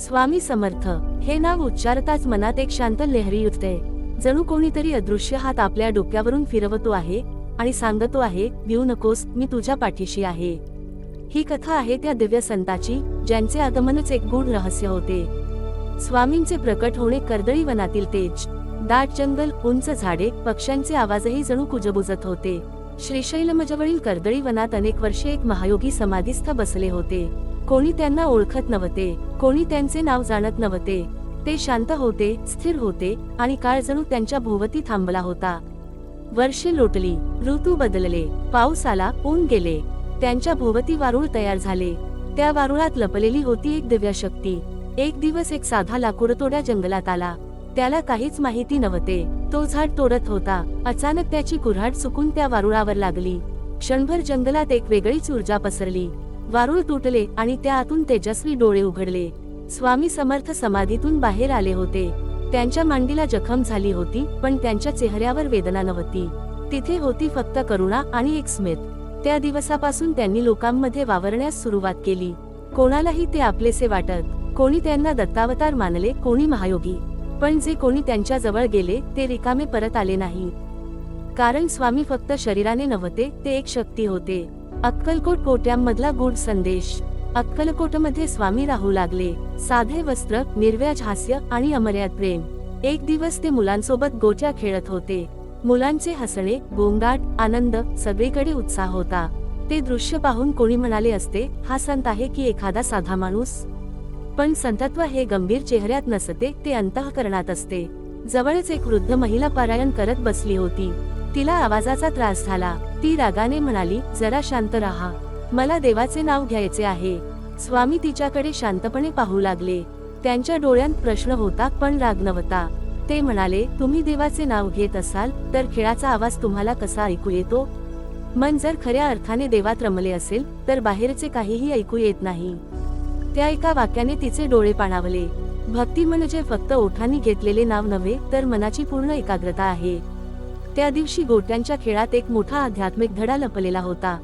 स्वामी समर्थ हे नाव उच्चारताच मनात एक शांत लहरी उठते. जणू कोणीतरी अदृश्य हात आपल्या डोक्यावरून फिरवतो आहे आणि सांगतो आहे भिऊ नकोस मी तुझ्या पाठीशी आहे. ही कथा आहे त्या दिव्य संताची ज्यांचे आगमनच एक गूढ रहस्य होते. स्वामींचे प्रकट होणे कर्दळी वनातील तेज. दाट जंगल उंच झाडे पक्ष्यांचे आवाजही जणू कुजबुजत होते. श्रीशैलमजवळील कर्दळी वनात अनेक वर्षे एक महायोगी समाधीस्थ बसले होते. कोणी त्यांना ओळखत नव्हते कोणी त्यांचे नाव जाणत नव्हते. ते शांत होते स्थिर होते आणि काळ जणू त्यांच्या भोवती थांबला होता. वर्षे लोटली ऋतू बदलले पाऊस आला ऊन गेले. त्यांच्या भोवती वारुळ तयार झाले. त्या वारुळात लपलेली होती एक दिव्य शक्ती. एक दिवस एक साधा लाकूडतोड्या जंगलात आला. त्याला काहीच माहिती नव्हते. तो झाड तोडत होता. अचानक त्याची कुऱ्हाड चुकून त्या वारुळावर लागली. क्षणभर जंगलात एक वेगळीच ऊर्जा पसरली. वारुळ तुटले आणि त्या आतून तेजस्वी डोळे उघडले. स्वामी समर्थ समाधीतून बाहेर आले होते. त्यांच्या मांडीला जखम झाली होती पण त्यांच्या चेहऱ्यावर वेदना नव्हती. तिथे होती फक्त करुणा आणि एक स्मित. त्या दिवसापासून त्यांनी लोकांमध्ये वावरण्यास सुरुवात केली. कोणालाही ते आपलेसे वाटत. कोणी त्यांना दत्तावतार मानले कोणी महायोगी. पण जे कोणी त्यांच्या जवळ गेले ते रिकामे परत आले नाही. कारण स्वामी फक्त शरीराने नव्हते ते एक शक्ती होते. अक्कलकोट कोट्यांमधला गुड संदेश. अक्कलकोटमध्ये स्वामी राहू लागले. साधे वस्त्र निर्व्याज हास्य आणि अमर्याद प्रेम. एक दिवस ते मुलांसोबत गोट्या खेळत होते. मुलांचे हसणे गोंगाट आनंद सगळीकडे उत्साह होता. ते दृश्य पाहून कोणी म्हणाले असते हा संत आहे की एखादा साधा माणूस? पण संतत्व हे गंभीर चेहऱ्यात नसते ते अंतःकरणात असते. जवळच एक वृद्ध महिला पारायण करत बसली होती. तिला आवाजाचा त्रास झाला. ती रागाने म्हणाली जरा शांत राहा. मला देवाचे नाव घ्यायचे आहे. स्वामी तिच्याकडे शांतपणे पाहू लागले. त्यांच्या डोळ्यात प्रश्न होता पण राग नव्हता. ते म्हणाले तुम्ही देवाचे नाव घेत असाल तर खेळाचा आवाज तुम्हाला कसा ऐकू येतो? मन जर खऱ्या अर्थाने देवात रमले असेल तर बाहेरचे काहीही ऐकू येत नाही. त्या एका वाक्याने तिचे डोळे पाणावले. भक्ती म्हणजे फक्त ओठांनी घेतलेले नाव नव्हे तर मनाची पूर्ण एकाग्रता आहे. त्या दिवशी गोट्यांच्या खेळात एक मोठा आध्यात्मिक धडा लपलेला होता.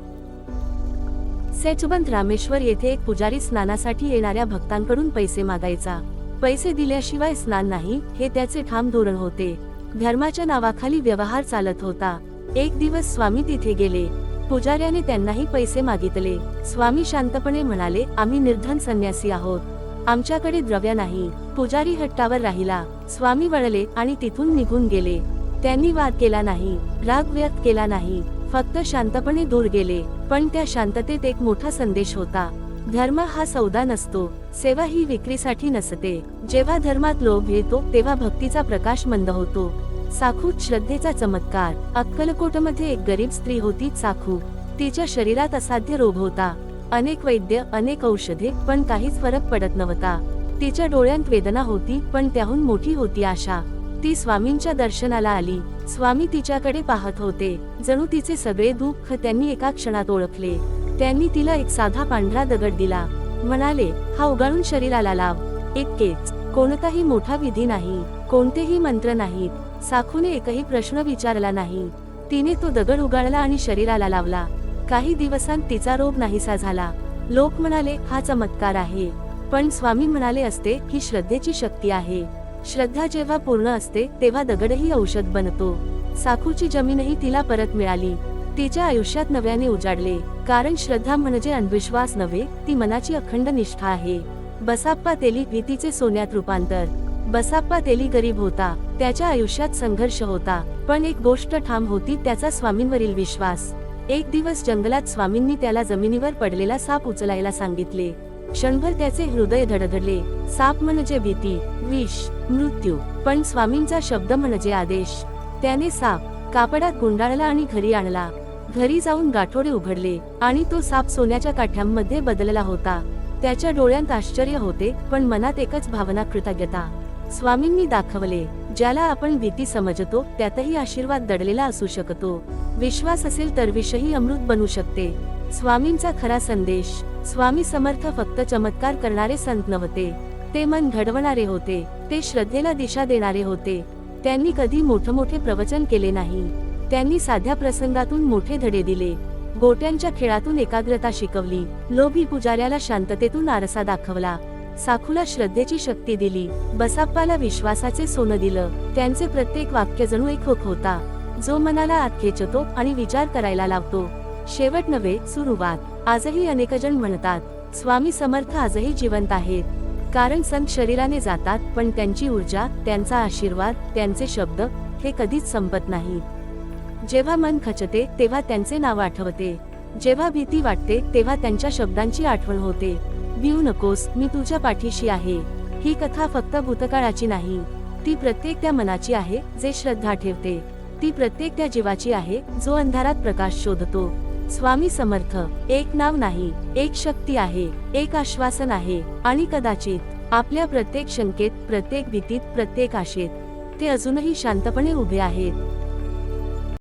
सेचबंद रामेश्वर येथे एक पुजारी स्नानासाठी येणाऱ्या भक्तांकडून पैसे मागायचा. पैसे दिल्याशिवाय स्नान नाही हे त्याचे ठाम धोरण होते. धर्माच्या नावाखाली व्यवहार चालत होता. एक दिवस स्वामी तिथे गेले. पुजाऱ्याने त्यांनाही पैसे मागितले. स्वामी शांतपणे म्हणाले आम्ही निर्धन संन्यासी आहोत. आमच्याकडे द्रव्य नाही. पुजारी हट्टावर राहिला. स्वामी वळले आणि तिथून निघून गेले. त्यांनी वाद केला नाही राग व्यक्त केला नाही फक्त शांतपणे दूर गेले पण त्या शांततेत एक मोठा संदेश होता. धर्म हा सौदा नसतो सेवा ही विक्रीसाठी नसते. जेव्हा धर्मात लोभ येतो तेव्हा भक्तीचा प्रकाश मंद होतो. साखू श्रद्धेचा चमत्कार. अक्कलकोटमध्ये एक गरीब स्त्री होती साखू. तिच्या शरीरात असाध्य रोग होता. अनेक वैद्य अनेक औषधे पण काहीच फरक पडत नव्हता. तिच्या डोळ्यांत वेदना होती पण त्याहून मोठी होती आशा. ती स्वामींच्या दर्शनाला आली. स्वामी तिच्याकडे पाहत होते. जणू तिचे सगळे दुःख त्यांनी एका क्षणात ओळखले. त्यांनी तिला एक साधा पांढरा दगड दिला. म्हणाले हा उगाळून शरीराला लाव. इतकेच कोणताही मोठा विधी नाही. कोणतेही मंत्र नाहीत. साखूने एकही प्रश्न विचारला नाही. तिने तो दगड उगाळला आणि शरीराला लावला. काही दिवसांत तिचा रोग नाहीसा झाला. लोक म्हणाले हा चमत्कार आहे. पण स्वामी म्हणाले असते ही श्रद्धेची शक्ती आहे. श्रद्धा जेव्हा पूर्ण असते तेव्हा दगडही औषध बनतो. साखूची जमीनही तिला परत मिळाली. तिच्या आयुष्यात नव्याने उजाडले. कारण श्रद्धा म्हणजे अंधविश्वास नव्हे ती मनाची अखंड निष्ठा आहे. बसाप्पा तेली भीतीचे सोन्यात रूपांतर. बसाप्पा तेली गरीब होता त्याच्या आयुष्यात संघर्ष होता. पण एक गोष्ट ठाम होती त्याचा स्वामींवरील विश्वास. एक दिवस जंगलात स्वामींनी त्याला जमिनीवर पडलेला साप उचलायला सांगितले. क्षणभर त्याचे हृदय धडधडले. साप म्हणजे भीती विष मृत्यू. पण स्वामींचा शब्द म्हणजे आदेश. त्याने साप कापडात गुंडाळला आणि घरी आणला. घरी जाऊन गाठोडे उघडले आणि तो साप सोन्याच्या काठ्यांमध्ये बदलला होता. त्याच्या डोळ्यांत आश्चर्य होते पण मनात एकच भावना कृतज्ञता. स्वामींनी दाखवले ज्याला आपण भीती समजतो त्यातही आशीर्वाद दडलेला असू शकतो. विश्वास असेल तर विषही अमृत बनू शकते. स्वामींचा खरा संदेश. स्वामी समर्थ फक्त चमत्कार करणारे संत नव्हते. ते मन घडवणारे होते. ते श्रद्धेला दिशा देणारे होते. त्यांनी कधी मोठमोठे प्रवचन केले नाही. त्यांनी साध्या प्रसंगातून मोठे धडे दिले. गोट्यांच्या खेळातून एकाग्रता शिकवली. लोभी पुजाऱ्याला शांततेतून आरसा दाखवला. साखूला श्रद्धेची शक्ती दिली. बसाप्पाला विश्वासाचे सोनं दिलं. त्यांचे प्रत्येक वाक्य जणू एक होता जो मनाला आत खेचतो आणि विचार करायला लावतो. शेवट नव्हे सुरुवात. आजही अनेकजण म्हणतात स्वामी समर्थ आजही जिवंत आहेत. कारण संत शरीराने जातात पण त्यांची ऊर्जा त्यांचा आशीर्वाद त्यांचे शब्द हे कधीच संपत नाही. जेव्हा मन खचते तेव्हा त्यांचे नाव आठवते. जेव्हा भीती वाटते तेव्हा त्यांच्या शब्दांची आठवण होते. भिऊ नकोस मी तुझ्या पाठीशी आहे. ही कथा फक्त भूतकाळाची नाही. ती प्रत्येक त्या मनाची आहे जे श्रद्धा ठेवते. ती प्रत्येक त्या जीवाची आहे जो अंधारात प्रकाश शोधतो. स्वामी समर्थ एक नाव नाही एक शक्ती आहे एक आश्वासन आहे आणि कदाचित आपल्या प्रत्येक शंकेत प्रत्येक भीतीत प्रत्येक आशेत ते अजूनही शांतपणे उभे आहेत.